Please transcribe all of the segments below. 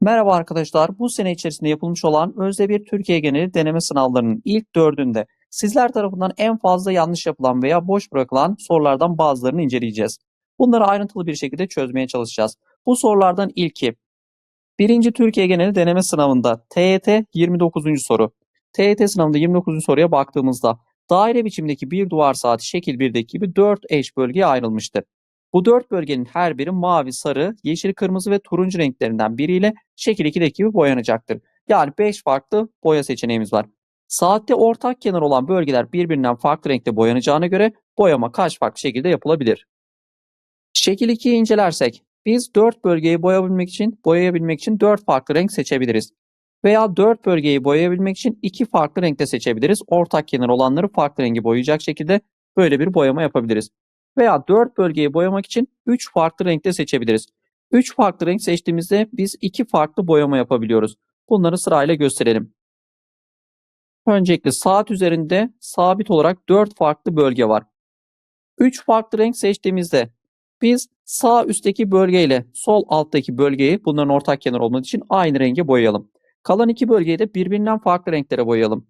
Merhaba arkadaşlar. Bu sene içerisinde yapılmış olan Özde Türkiye geneli deneme sınavlarının ilk dördünde sizler tarafından en fazla yanlış yapılan veya boş bırakılan sorulardan bazılarını inceleyeceğiz. Bunları ayrıntılı bir şekilde çözmeye çalışacağız. Bu sorulardan ilki 1. Türkiye geneli deneme sınavında TYT 29. soru. TYT sınavında 29. soruya baktığımızda daire biçimdeki bir duvar saati şekil 1'deki gibi 4 eş bölgeye ayrılmıştır. Bu dört bölgenin her biri mavi, sarı, yeşil, kırmızı ve turuncu renklerinden biriyle şekil 2'deki gibi boyanacaktır. Yani 5 farklı boya seçeneğimiz var. Saatte ortak kenar olan bölgeler birbirinden farklı renkte boyanacağına göre boyama kaç farklı şekilde yapılabilir? Şekil 2'yi incelersek biz 4 bölgeyi boyayabilmek için boyayabilmek için 4 farklı renk seçebiliriz. Veya 4 bölgeyi boyayabilmek için 2 farklı renkte seçebiliriz. Ortak kenar olanları farklı rengi boyayacak şekilde böyle bir boyama yapabiliriz veya 4 bölgeyi boyamak için 3 farklı renkte seçebiliriz. 3 farklı renk seçtiğimizde biz 2 farklı boyama yapabiliyoruz. Bunları sırayla gösterelim. Öncelikle saat üzerinde sabit olarak 4 farklı bölge var. 3 farklı renk seçtiğimizde biz sağ üstteki bölgeyle sol alttaki bölgeyi bunların ortak kenar olmadığı için aynı renge boyayalım. Kalan iki bölgeyi de birbirinden farklı renklere boyayalım.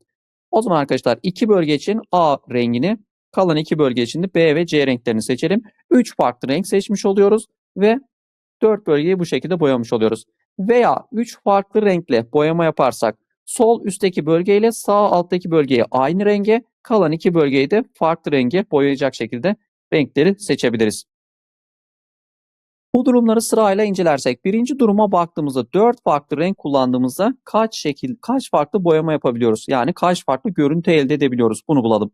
O zaman arkadaşlar iki bölge için A rengini, Kalan iki bölge için de B ve C renklerini seçelim. 3 farklı renk seçmiş oluyoruz ve 4 bölgeyi bu şekilde boyamış oluyoruz. Veya 3 farklı renkle boyama yaparsak sol üstteki bölgeyle sağ alttaki bölgeyi aynı renge, kalan iki bölgeyi de farklı renge boyayacak şekilde renkleri seçebiliriz. Bu durumları sırayla incelersek birinci duruma baktığımızda 4 farklı renk kullandığımızda kaç şekil, kaç farklı boyama yapabiliyoruz? Yani kaç farklı görüntü elde edebiliyoruz? Bunu bulalım.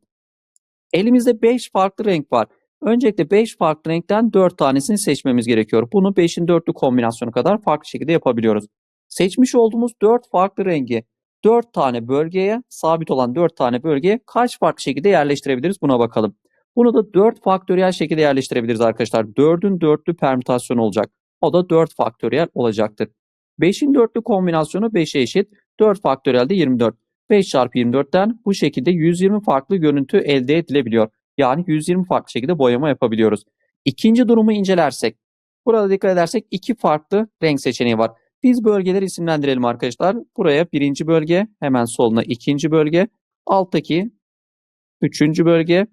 Elimizde 5 farklı renk var. Öncelikle 5 farklı renkten 4 tanesini seçmemiz gerekiyor. Bunu 5'in dörtlü kombinasyonu kadar farklı şekilde yapabiliyoruz. Seçmiş olduğumuz 4 farklı rengi 4 tane bölgeye, sabit olan 4 tane bölgeye kaç farklı şekilde yerleştirebiliriz buna bakalım. Bunu da 4 faktöriyel şekilde yerleştirebiliriz arkadaşlar. 4'ün dörtlü permütasyonu olacak. O da 4 faktöriyel olacaktır. 5'in dörtlü kombinasyonu 5'e eşit. 4 faktöriyel de 24. 5 çarpı 24'ten bu şekilde 120 farklı görüntü elde edilebiliyor. Yani 120 farklı şekilde boyama yapabiliyoruz. İkinci durumu incelersek, burada dikkat edersek iki farklı renk seçeneği var. Biz bölgeleri isimlendirelim arkadaşlar. Buraya birinci bölge, hemen soluna ikinci bölge, alttaki üçüncü bölge,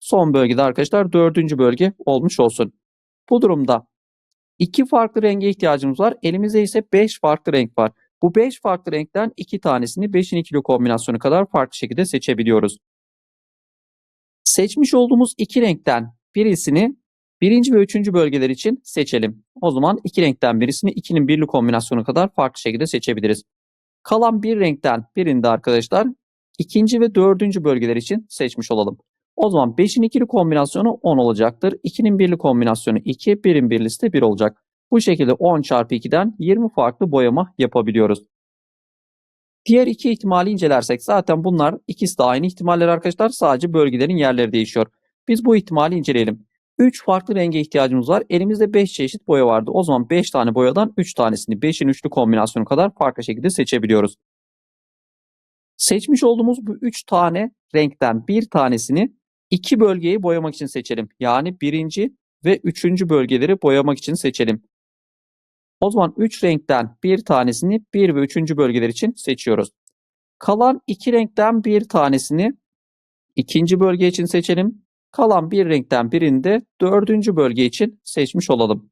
son bölgede arkadaşlar dördüncü bölge olmuş olsun. Bu durumda iki farklı renge ihtiyacımız var. Elimizde ise beş farklı renk var. Bu 5 farklı renkten 2 tanesini 5'in ikili kombinasyonu kadar farklı şekilde seçebiliyoruz. Seçmiş olduğumuz iki renkten birisini birinci ve üçüncü bölgeler için seçelim. O zaman iki renkten birisini 2'nin birli kombinasyonu kadar farklı şekilde seçebiliriz. Kalan bir renkten birini de arkadaşlar ikinci ve dördüncü bölgeler için seçmiş olalım. O zaman 5'in ikili kombinasyonu 10 olacaktır. 2'nin birli kombinasyonu 2, 1'in birlisi de 1 olacak. Bu şekilde 10 çarpı 2'den 20 farklı boyama yapabiliyoruz. Diğer iki ihtimali incelersek zaten bunlar ikisi de aynı ihtimaller arkadaşlar. Sadece bölgelerin yerleri değişiyor. Biz bu ihtimali inceleyelim. 3 farklı renge ihtiyacımız var. Elimizde 5 çeşit boya vardı. O zaman 5 tane boyadan 3 tanesini 5'in üçlü kombinasyonu kadar farklı şekilde seçebiliyoruz. Seçmiş olduğumuz bu 3 tane renkten bir tanesini iki bölgeyi boyamak için seçelim. Yani birinci ve üçüncü bölgeleri boyamak için seçelim. O zaman 3 renkten bir tanesini 1 ve 3. bölgeler için seçiyoruz. Kalan 2 renkten bir tanesini ikinci bölge için seçelim. Kalan bir renkten birini de dördüncü bölge için seçmiş olalım.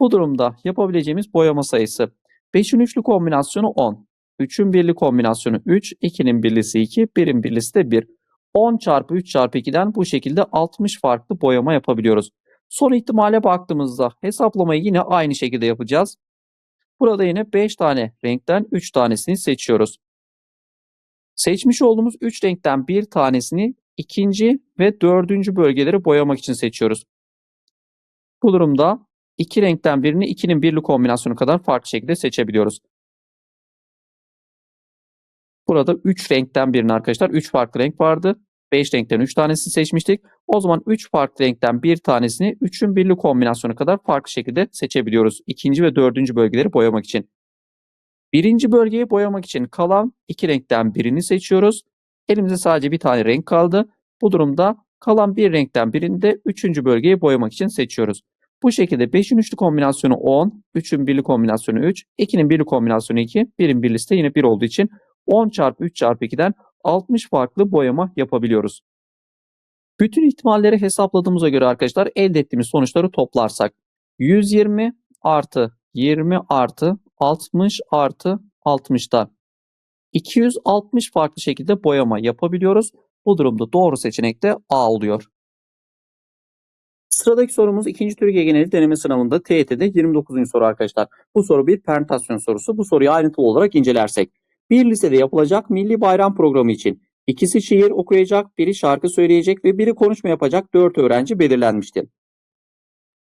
Bu durumda yapabileceğimiz boyama sayısı 5'in üçlü kombinasyonu 10. 3'ün birli kombinasyonu 3, 2'nin birlisi 2, 1'in birlisi de 1. 10 çarpı 3 çarpı 2'den bu şekilde 60 farklı boyama yapabiliyoruz. Son ihtimale baktığımızda hesaplamayı yine aynı şekilde yapacağız. Burada yine 5 tane renkten 3 tanesini seçiyoruz. Seçmiş olduğumuz 3 renkten bir tanesini ikinci ve dördüncü bölgeleri boyamak için seçiyoruz. Bu durumda iki renkten birini 2'nin birli kombinasyonu kadar farklı şekilde seçebiliyoruz. Burada 3 renkten birini arkadaşlar 3 farklı renk vardı. 5 renkten 3 tanesini seçmiştik. O zaman 3 farklı renkten bir tanesini 3'ün birli kombinasyonu kadar farklı şekilde seçebiliyoruz. İkinci ve dördüncü bölgeleri boyamak için. Birinci bölgeyi boyamak için kalan iki renkten birini seçiyoruz. Elimizde sadece bir tane renk kaldı. Bu durumda kalan bir renkten birini de üçüncü bölgeyi boyamak için seçiyoruz. Bu şekilde 5'in üçlü kombinasyonu 10, 3'ün birli kombinasyonu 3, 2'nin birli kombinasyonu 2, 1'in birlisi de yine 1 olduğu için 10 çarpı 3 çarpı 2'den 60 farklı boyama yapabiliyoruz. Bütün ihtimalleri hesapladığımıza göre arkadaşlar elde ettiğimiz sonuçları toplarsak 120 artı 20 artı 60 artı 60'dan 260 farklı şekilde boyama yapabiliyoruz. Bu durumda doğru seçenek de A oluyor. Sıradaki sorumuz 2. Türkiye Geneli deneme sınavında TYT'de 29. soru arkadaşlar. Bu soru bir permütasyon sorusu. Bu soruyu ayrıntılı olarak incelersek. Bir lisede yapılacak milli bayram programı için ikisi şiir okuyacak, biri şarkı söyleyecek ve biri konuşma yapacak 4 öğrenci belirlenmişti.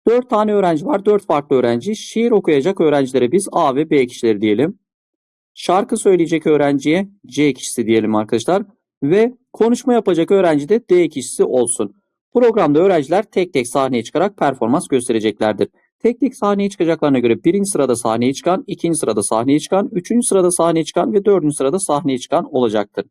4 tane öğrenci var, 4 farklı öğrenci. Şiir okuyacak öğrencilere biz A ve B kişileri diyelim. Şarkı söyleyecek öğrenciye C kişisi diyelim arkadaşlar. Ve konuşma yapacak öğrenci de D kişisi olsun. Programda öğrenciler tek tek sahneye çıkarak performans göstereceklerdir. Tek tek sahneye çıkacaklarına göre birinci sırada sahneye çıkan, ikinci sırada sahneye çıkan, üçüncü sırada sahneye çıkan ve dördüncü sırada sahneye çıkan olacaktır.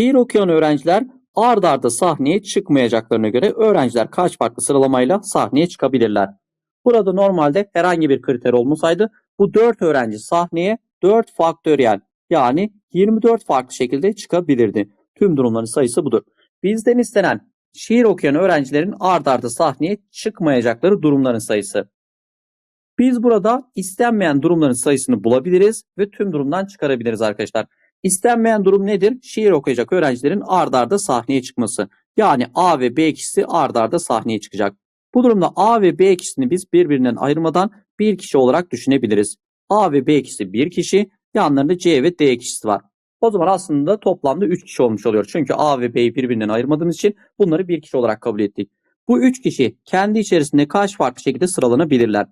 Şiir okuyan öğrenciler ard arda sahneye çıkmayacaklarına göre öğrenciler kaç farklı sıralamayla sahneye çıkabilirler? Burada normalde herhangi bir kriter olmasaydı bu 4 öğrenci sahneye 4 faktöriyel yani 24 farklı şekilde çıkabilirdi. Tüm durumların sayısı budur. Bizden istenen şiir okuyan öğrencilerin ard arda sahneye çıkmayacakları durumların sayısı. Biz burada istenmeyen durumların sayısını bulabiliriz ve tüm durumdan çıkarabiliriz arkadaşlar. İstenmeyen durum nedir? Şiir okuyacak öğrencilerin ard arda sahneye çıkması. Yani A ve B kişisi ard arda sahneye çıkacak. Bu durumda A ve B kişisini biz birbirinden ayırmadan bir kişi olarak düşünebiliriz. A ve B kişisi bir kişi, yanlarında C ve D kişisi var. O zaman aslında toplamda 3 kişi olmuş oluyor. Çünkü A ve B'yi birbirinden ayırmadığımız için bunları bir kişi olarak kabul ettik. Bu 3 kişi kendi içerisinde kaç farklı şekilde sıralanabilirler?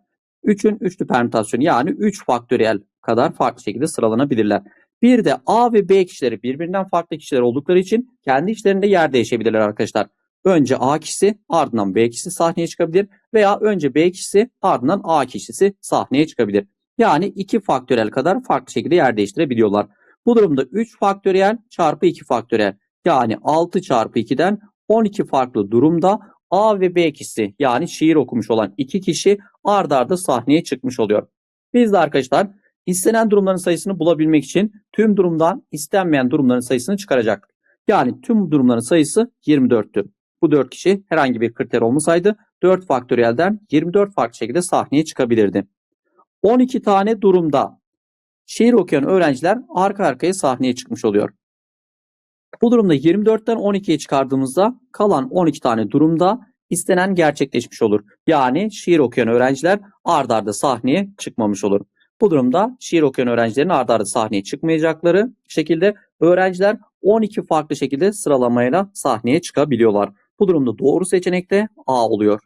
3'ün üçlü permütasyonu yani 3 faktöriyel kadar farklı şekilde sıralanabilirler. Bir de A ve B kişileri birbirinden farklı kişiler oldukları için kendi içlerinde yer değişebilirler arkadaşlar. Önce A kişisi ardından B kişisi sahneye çıkabilir veya önce B kişisi ardından A kişisi sahneye çıkabilir. Yani 2 faktöriyel kadar farklı şekilde yer değiştirebiliyorlar. Bu durumda 3 faktöriyel çarpı 2 faktöriyel yani 6 çarpı 2'den 12 farklı durumda A ve B kişisi yani şiir okumuş olan 2 kişi ard arda sahneye çıkmış oluyor. Biz de arkadaşlar istenen durumların sayısını bulabilmek için tüm durumdan istenmeyen durumların sayısını çıkaracak. Yani tüm durumların sayısı 24'tü. Bu 4 kişi herhangi bir kriter olmasaydı 4 faktöriyelden 24 farklı şekilde sahneye çıkabilirdi. 12 tane durumda şiir okuyan öğrenciler arka arkaya sahneye çıkmış oluyor. Bu durumda 24'ten 12'ye çıkardığımızda kalan 12 tane durumda istenen gerçekleşmiş olur. Yani şiir okuyan öğrenciler ard arda sahneye çıkmamış olur. Bu durumda şiir okuyan öğrencilerin ard arda sahneye çıkmayacakları şekilde öğrenciler 12 farklı şekilde sıralamayla sahneye çıkabiliyorlar. Bu durumda doğru seçenek de A oluyor.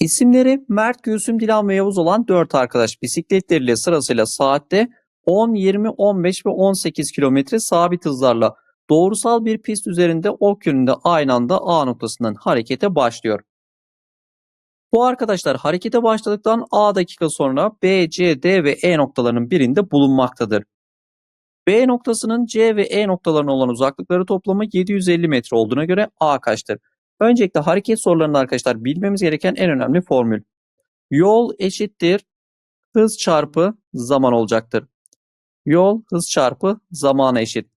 İsimleri Mert, Gülsüm, Dilan ve Yavuz olan 4 arkadaş bisikletleriyle sırasıyla saatte 10, 20, 15 ve 18 kilometre sabit hızlarla doğrusal bir pist üzerinde ok yönünde aynı anda A noktasından harekete başlıyor. Bu arkadaşlar harekete başladıktan A dakika sonra B, C, D ve E noktalarının birinde bulunmaktadır. B noktasının C ve E noktalarına olan uzaklıkları toplamı 750 metre olduğuna göre A kaçtır? Öncelikle hareket sorularında arkadaşlar bilmemiz gereken en önemli formül. Yol eşittir hız çarpı zaman olacaktır. Yol hız çarpı zamana eşit.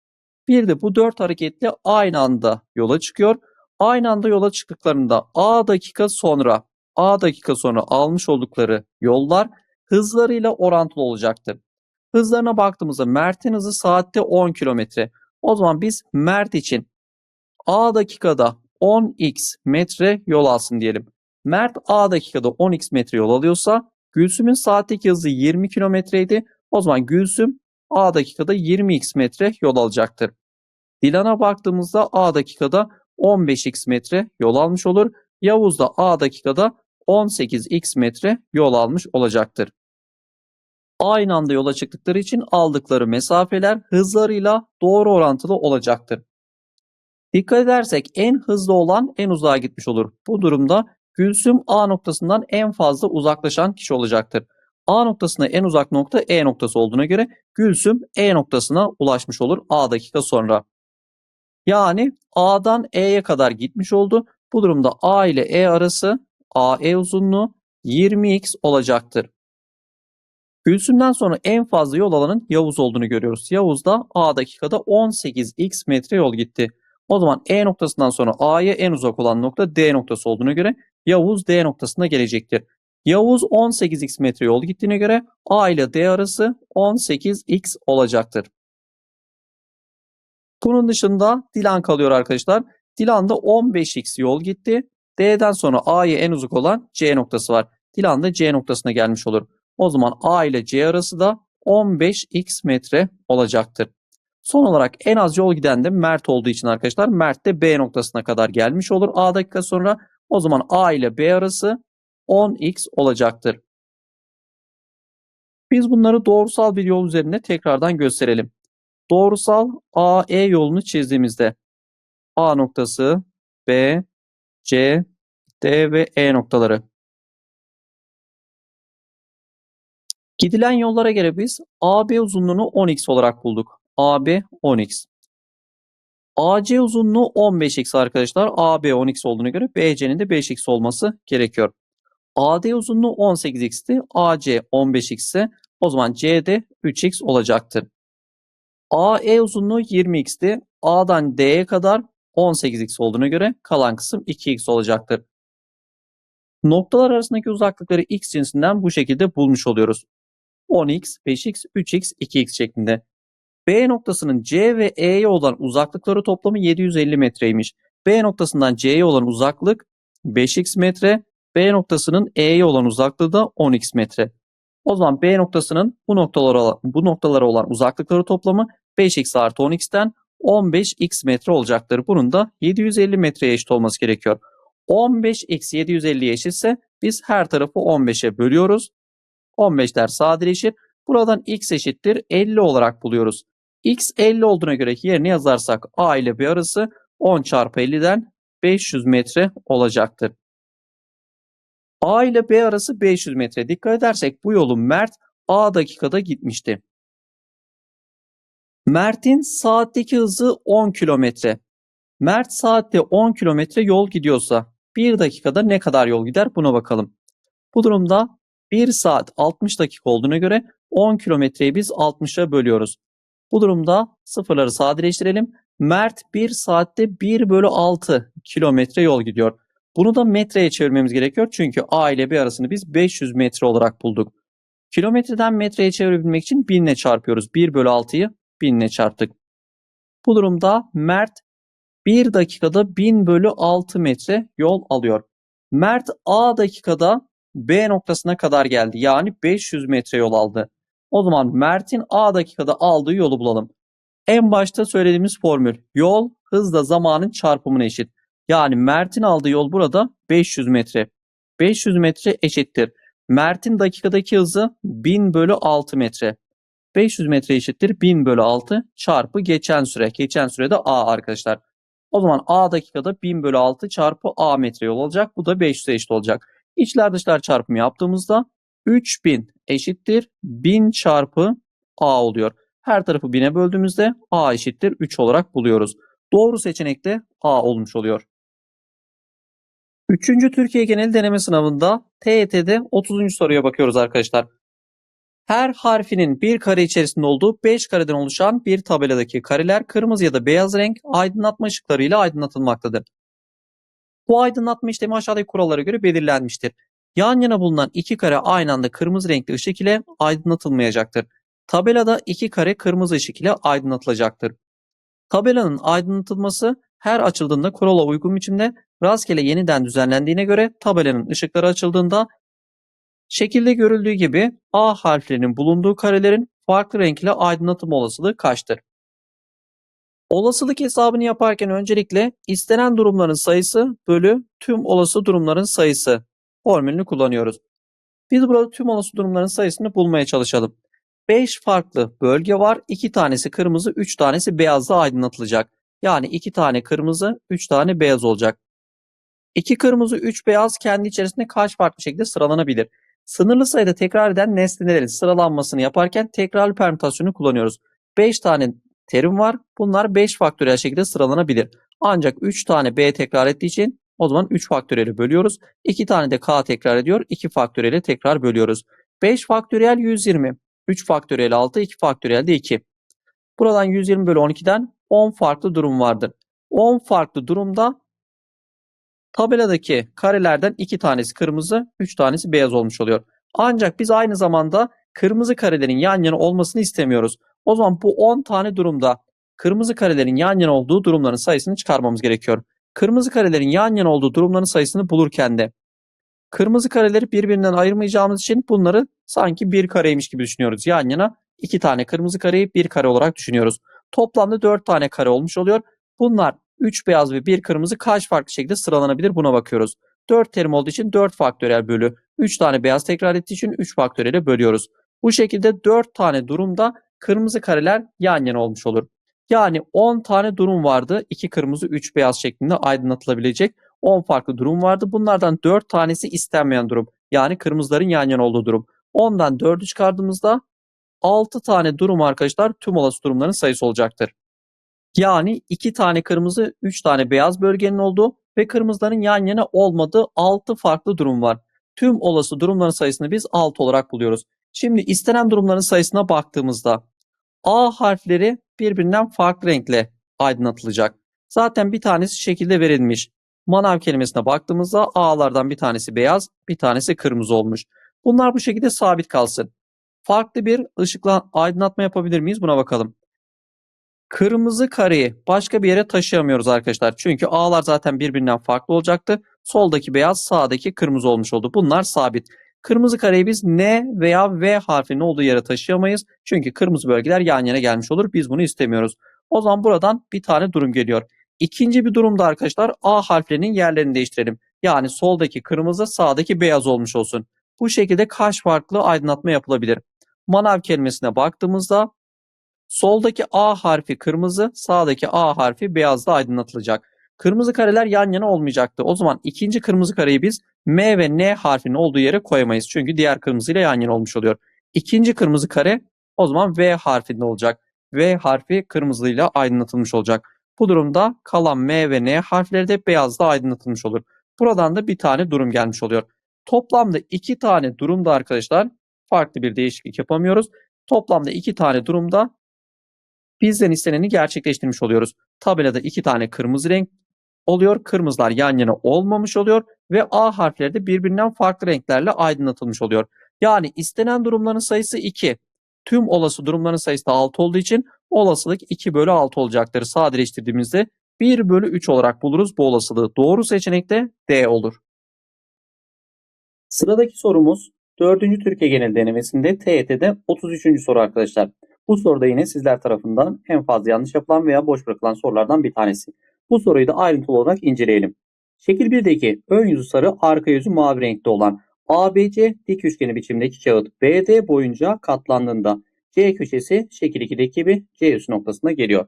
Bir de bu dört hareketli aynı anda yola çıkıyor. Aynı anda yola çıktıklarında A dakika sonra A dakika sonra almış oldukları yollar hızlarıyla orantılı olacaktır. Hızlarına baktığımızda Mert'in hızı saatte 10 kilometre. O zaman biz Mert için A dakikada 10x metre yol alsın diyelim. Mert A dakikada 10x metre yol alıyorsa Gülsüm'ün saatteki hızı 20 kilometreydi. O zaman Gülsüm A dakikada 20x metre yol alacaktır. Dilan'a baktığımızda A dakikada 15x metre yol almış olur. Yavuz da A dakikada 18x metre yol almış olacaktır. Aynı anda yola çıktıkları için aldıkları mesafeler hızlarıyla doğru orantılı olacaktır. Dikkat edersek en hızlı olan en uzağa gitmiş olur. Bu durumda Gülsüm A noktasından en fazla uzaklaşan kişi olacaktır. A noktasına en uzak nokta E noktası olduğuna göre Gülsüm E noktasına ulaşmış olur A dakika sonra. Yani A'dan E'ye kadar gitmiş oldu. Bu durumda A ile E arası AE uzunluğu 20x olacaktır. Gülsüm'den sonra en fazla yol alanın Yavuz olduğunu görüyoruz. Yavuz da A dakikada 18x metre yol gitti. O zaman E noktasından sonra A'ya en uzak olan nokta D noktası olduğuna göre Yavuz D noktasına gelecektir. Yavuz 18x metre yol gittiğine göre A ile D arası 18x olacaktır. Bunun dışında Dilan kalıyor arkadaşlar. Dilan da 15x yol gitti. D'den sonra A'ya en uzak olan C noktası var. Dilan da C noktasına gelmiş olur. O zaman A ile C arası da 15x metre olacaktır. Son olarak en az yol giden de Mert olduğu için arkadaşlar Mert de B noktasına kadar gelmiş olur A dakika sonra. O zaman A ile B arası 10x olacaktır. Biz bunları doğrusal bir yol üzerinde tekrardan gösterelim. Doğrusal AE yolunu çizdiğimizde A noktası, B, C, D ve E noktaları. Gidilen yollara göre biz AB uzunluğunu 10x olarak bulduk. AB 10x. AC uzunluğu 15x arkadaşlar. AB 10x olduğuna göre BC'nin de 5x olması gerekiyor. AD uzunluğu 18x'ti. AC 15x ise o zaman CD 3x olacaktır. AE uzunluğu 20x'ti. A'dan D'ye kadar 18x olduğuna göre kalan kısım 2x olacaktır. Noktalar arasındaki uzaklıkları x cinsinden bu şekilde bulmuş oluyoruz. 10x, 5x, 3x, 2x şeklinde. B noktasının C ve E'ye olan uzaklıkları toplamı 750 metreymiş. B noktasından C'ye olan uzaklık 5x metre, B noktasının E'ye olan uzaklığı da 10x metre. O zaman B noktasının bu noktalara, bu noktalara olan uzaklıkları toplamı 5x artı 10x'ten 15x metre olacaktır. Bunun da 750 metreye eşit olması gerekiyor. 15x 750'ye eşitse biz her tarafı 15'e bölüyoruz. 15'ler sadeleşir. Buradan x eşittir 50 olarak buluyoruz. x 50 olduğuna göre yerine yazarsak a ile b arası 10 çarpı 50'den 500 metre olacaktır. A ile B arası 500 metre. Dikkat edersek bu yolu Mert A dakikada gitmişti. Mert'in saatteki hızı 10 kilometre. Mert saatte 10 kilometre yol gidiyorsa 1 dakikada ne kadar yol gider buna bakalım. Bu durumda 1 saat 60 dakika olduğuna göre 10 kilometreyi biz 60'a bölüyoruz. Bu durumda sıfırları sadeleştirelim. Mert 1 saatte 1 bölü 6 kilometre yol gidiyor. Bunu da metreye çevirmemiz gerekiyor. Çünkü A ile B arasını biz 500 metre olarak bulduk. Kilometreden metreye çevirebilmek için 1000 ile çarpıyoruz. 1 bölü 6'yı 1000 ile çarptık. Bu durumda Mert 1 dakikada 1000 bölü 6 metre yol alıyor. Mert A dakikada B noktasına kadar geldi. Yani 500 metre yol aldı. O zaman Mert'in A dakikada aldığı yolu bulalım. En başta söylediğimiz formül. Yol hızla zamanın çarpımına eşit. Yani Mert'in aldığı yol burada 500 metre. 500 metre eşittir. Mert'in dakikadaki hızı 1000 bölü 6 metre. 500 metre eşittir 1000 bölü 6 çarpı geçen süre. Geçen süre de A arkadaşlar. O zaman A dakikada 1000 bölü 6 çarpı A metre yol olacak. Bu da 500'e eşit olacak. İçler dışlar çarpımı yaptığımızda 3000 eşittir 1000 çarpı A oluyor. Her tarafı 1000'e böldüğümüzde A eşittir 3 olarak buluyoruz. Doğru seçenek de A olmuş oluyor. Üçüncü Türkiye Genel Deneme Sınavında TYT'de 30. soruya bakıyoruz arkadaşlar. Her harfinin bir kare içerisinde olduğu 5 kareden oluşan bir tabeladaki kareler kırmızı ya da beyaz renk aydınlatma ışıklarıyla aydınlatılmaktadır. Bu aydınlatma işlemi aşağıdaki kurallara göre belirlenmiştir. Yan yana bulunan iki kare aynı anda kırmızı renkli ışık ile aydınlatılmayacaktır. Tabelada iki kare kırmızı ışık ile aydınlatılacaktır. Tabelanın aydınlatılması her açıldığında kurala uygun biçimde rastgele yeniden düzenlendiğine göre tabelanın ışıkları açıldığında şekilde görüldüğü gibi A harflerinin bulunduğu karelerin farklı renk ile aydınlatılma olasılığı kaçtır? Olasılık hesabını yaparken öncelikle istenen durumların sayısı bölü tüm olası durumların sayısı formülünü kullanıyoruz. Biz burada tüm olası durumların sayısını bulmaya çalışalım. 5 farklı bölge var. 2 tanesi kırmızı, 3 tanesi beyazla aydınlatılacak. Yani 2 tane kırmızı, 3 tane beyaz olacak. 2 kırmızı, 3 beyaz kendi içerisinde kaç farklı şekilde sıralanabilir? Sınırlı sayıda tekrar eden nesnelerin sıralanmasını yaparken tekrarlı permütasyonu kullanıyoruz. 5 tane terim var. Bunlar 5 faktöriyel şekilde sıralanabilir. Ancak 3 tane B tekrar ettiği için O zaman 3 faktöriyeli bölüyoruz. 2 tane de k tekrar ediyor. 2 faktöriyeli tekrar bölüyoruz. 5 faktöriyel 120. 3 faktöriyel 6, 2 faktöriyel de 2. Buradan 120 bölü 12'den 10 farklı durum vardır. 10 farklı durumda tabeladaki karelerden 2 tanesi kırmızı, 3 tanesi beyaz olmuş oluyor. Ancak biz aynı zamanda kırmızı karelerin yan yana olmasını istemiyoruz. O zaman bu 10 tane durumda kırmızı karelerin yan yana olduğu durumların sayısını çıkarmamız gerekiyor. Kırmızı karelerin yan yana olduğu durumların sayısını bulurken de kırmızı kareleri birbirinden ayırmayacağımız için bunları sanki bir kareymiş gibi düşünüyoruz. Yan yana iki tane kırmızı kareyi bir kare olarak düşünüyoruz. Toplamda 4 tane kare olmuş oluyor. Bunlar 3 beyaz ve 1 kırmızı kaç farklı şekilde sıralanabilir buna bakıyoruz. 4 terim olduğu için 4 faktöriyel bölü 3 tane beyaz tekrar ettiği için 3 faktöriyele bölüyoruz. Bu şekilde 4 tane durumda kırmızı kareler yan yana olmuş olur. Yani 10 tane durum vardı. 2 kırmızı 3 beyaz şeklinde aydınlatılabilecek 10 farklı durum vardı. Bunlardan 4 tanesi istenmeyen durum. Yani kırmızıların yan yana olduğu durum. 10'dan 4'ü çıkardığımızda 6 tane durum arkadaşlar tüm olası durumların sayısı olacaktır. Yani 2 tane kırmızı 3 tane beyaz bölgenin olduğu ve kırmızıların yan yana olmadığı 6 farklı durum var. Tüm olası durumların sayısını biz 6 olarak buluyoruz. Şimdi istenen durumların sayısına baktığımızda A harfleri birbirinden farklı renkle aydınlatılacak. Zaten bir tanesi şekilde verilmiş. Manav kelimesine baktığımızda A'lardan bir tanesi beyaz, bir tanesi kırmızı olmuş. Bunlar bu şekilde sabit kalsın. Farklı bir ışıkla aydınlatma yapabilir miyiz? Buna bakalım. Kırmızı kareyi başka bir yere taşıyamıyoruz arkadaşlar. Çünkü A'lar zaten birbirinden farklı olacaktı. Soldaki beyaz, sağdaki kırmızı olmuş oldu. Bunlar sabit. Kırmızı kareyi biz N veya V harfinin olduğu yere taşıyamayız. Çünkü kırmızı bölgeler yan yana gelmiş olur. Biz bunu istemiyoruz. O zaman buradan bir tane durum geliyor. İkinci bir durumda arkadaşlar A harflerinin yerlerini değiştirelim. Yani soldaki kırmızı, sağdaki beyaz olmuş olsun. Bu şekilde kaç farklı aydınlatma yapılabilir? Manav kelimesine baktığımızda soldaki A harfi kırmızı, sağdaki A harfi beyazla aydınlatılacak. Kırmızı kareler yan yana olmayacaktı. O zaman ikinci kırmızı kareyi biz M ve N harfinin olduğu yere koyamayız. Çünkü diğer kırmızı ile yan yana olmuş oluyor. İkinci kırmızı kare o zaman V harfinde olacak. V harfi kırmızıyla aydınlatılmış olacak. Bu durumda kalan M ve N harfleri de beyazla aydınlatılmış olur. Buradan da bir tane durum gelmiş oluyor. Toplamda iki tane durumda arkadaşlar farklı bir değişiklik yapamıyoruz. Toplamda iki tane durumda bizden isteneni gerçekleştirmiş oluyoruz. Tabelada iki tane kırmızı renk oluyor. Kırmızılar yan yana olmamış oluyor ve A harfleri de birbirinden farklı renklerle aydınlatılmış oluyor. Yani istenen durumların sayısı 2. Tüm olası durumların sayısı da 6 olduğu için olasılık 2 bölü 6 olacaktır. Sadeleştirdiğimizde 1 bölü 3 olarak buluruz bu olasılığı. Doğru seçenek de D olur. Sıradaki sorumuz 4. Türkiye Genel Denemesi'nde TYT'de 33. soru arkadaşlar. Bu soruda yine sizler tarafından en fazla yanlış yapılan veya boş bırakılan sorulardan bir tanesi. Bu soruyu da ayrıntılı olarak inceleyelim. Şekil 1'deki ön yüzü sarı, arka yüzü mavi renkte olan ABC dik üçgeni biçimdeki kağıt BD boyunca katlandığında C köşesi şekil 2'deki gibi C üssü noktasına geliyor.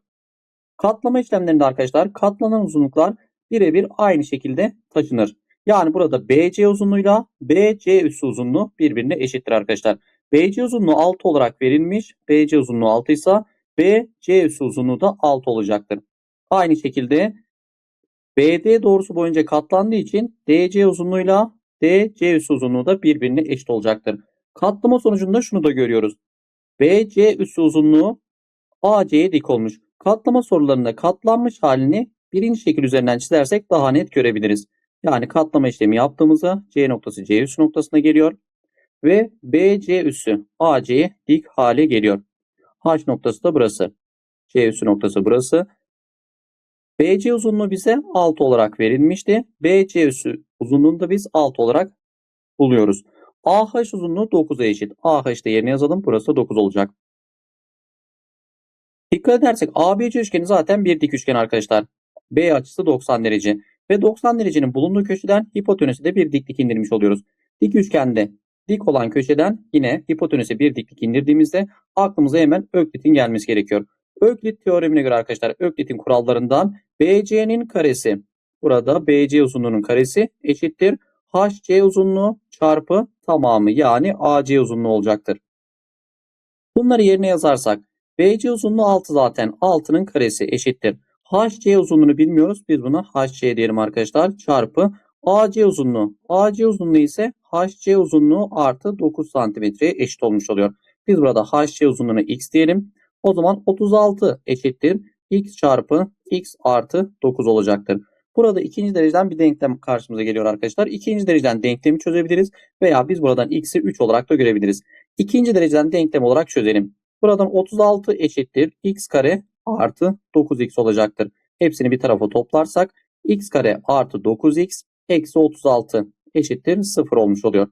Katlama işlemlerinde arkadaşlar katlanan uzunluklar birebir aynı şekilde taşınır. Yani burada BC uzunluğuyla BC üssü uzunluğu birbirine eşittir arkadaşlar. BC uzunluğu 6 olarak verilmiş. BC uzunluğu 6 ise BC üssü uzunluğu da 6 olacaktır. Aynı şekilde BD doğrusu boyunca katlandığı için DC uzunluğuyla DC üssü uzunluğu da birbirine eşit olacaktır. Katlama sonucunda şunu da görüyoruz. BC üssü uzunluğu AC'ye dik olmuş. Katlama sorularında katlanmış halini birinci şekil üzerinden çizersek daha net görebiliriz. Yani katlama işlemi yaptığımızda C noktası C üssü noktasına geliyor. Ve BC üssü AC'ye dik hale geliyor. H noktası da burası. C üssü noktası burası. BC uzunluğu bize 6 olarak verilmişti. BC üssü uzunluğunu da biz 6 olarak buluyoruz. AH uzunluğu 9'a eşit. AH de yerine yazalım. Burası 9 olacak. Dikkat edersek ABC üçgeni zaten bir dik üçgen arkadaşlar. B açısı 90 derece. Ve 90 derecenin bulunduğu köşeden hipotenüse de bir diklik indirmiş oluyoruz. Dik üçgende dik olan köşeden yine hipotenüse bir diklik indirdiğimizde aklımıza hemen Öklit'in gelmesi gerekiyor. Öklit teoremine göre arkadaşlar Öklit'in kurallarından BC'nin karesi burada BC uzunluğunun karesi eşittir HC uzunluğu çarpı tamamı yani AC uzunluğu olacaktır. Bunları yerine yazarsak BC uzunluğu 6 zaten 6'nın karesi eşittir. HC uzunluğunu bilmiyoruz. Biz buna HC diyelim arkadaşlar. Çarpı AC uzunluğu. AC uzunluğu ise HC uzunluğu artı 9 santimetreye eşit olmuş oluyor. Biz burada HC uzunluğuna x diyelim. O zaman 36 eşittir. x çarpı x artı 9 olacaktır. Burada ikinci dereceden bir denklem karşımıza geliyor arkadaşlar. İkinci dereceden denklemi çözebiliriz veya biz buradan x'i 3 olarak da görebiliriz. İkinci dereceden denklem olarak çözelim. Buradan 36 eşittir x kare artı 9x olacaktır. Hepsini bir tarafa toplarsak x kare artı 9x eksi 36 eşittir 0 olmuş oluyor.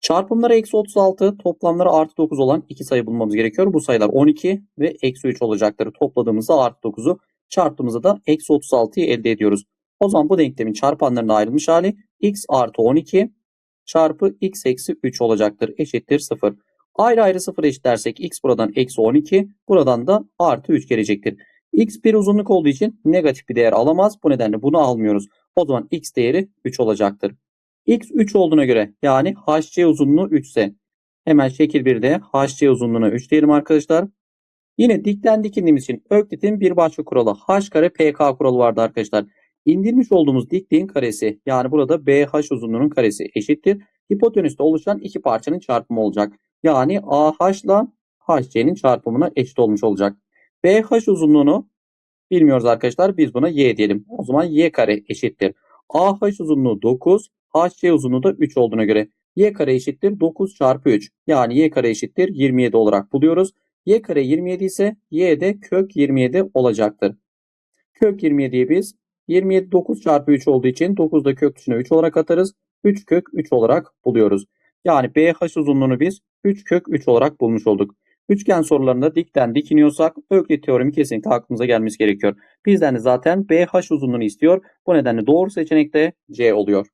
Çarpımları eksi 36, toplamları artı 9 olan iki sayı bulmamız gerekiyor. Bu sayılar 12 ve eksi 3 olacaktır. Topladığımızda artı 9'u çarptığımızda da eksi 36'yı elde ediyoruz. O zaman bu denklemin çarpanlarına ayrılmış hali x artı 12 çarpı x eksi 3 olacaktır. Eşittir 0. Ayrı ayrı 0 eşitlersek x buradan eksi 12 buradan da artı 3 gelecektir. X bir uzunluk olduğu için negatif bir değer alamaz. Bu nedenle bunu almıyoruz. O zaman x değeri 3 olacaktır. x 3 olduğuna göre yani hc uzunluğu 3 ise hemen şekil 1'de hc uzunluğuna 3 diyelim arkadaşlar. Yine dikten dikindiğimiz için Öklit'in bir başka kuralı h kare pk kuralı vardı arkadaşlar. İndirmiş olduğumuz dikliğin karesi yani burada BH uzunluğunun karesi eşittir. Hipotenüste oluşan iki parçanın çarpımı olacak. Yani AH ile HC'nin çarpımına eşit olmuş olacak. BH uzunluğunu bilmiyoruz arkadaşlar. Biz buna Y diyelim. O zaman Y kare eşittir. AH uzunluğu 9, HC uzunluğu da 3 olduğuna göre Y kare eşittir 9 çarpı 3. Yani Y kare eşittir 27 olarak buluyoruz. Y kare 27 ise Y de kök 27 olacaktır. Kök 27'yi biz 27 9 çarpı 3 olduğu için 9 da kök dışına 3 olarak atarız. 3 kök 3 olarak buluyoruz. Yani BH uzunluğunu biz 3 kök 3 olarak bulmuş olduk. Üçgen sorularında dikten dikiniyorsak Öklit teoremi kesinlikle aklımıza gelmesi gerekiyor. Bizden de zaten BH uzunluğunu istiyor. Bu nedenle doğru seçenek de C oluyor.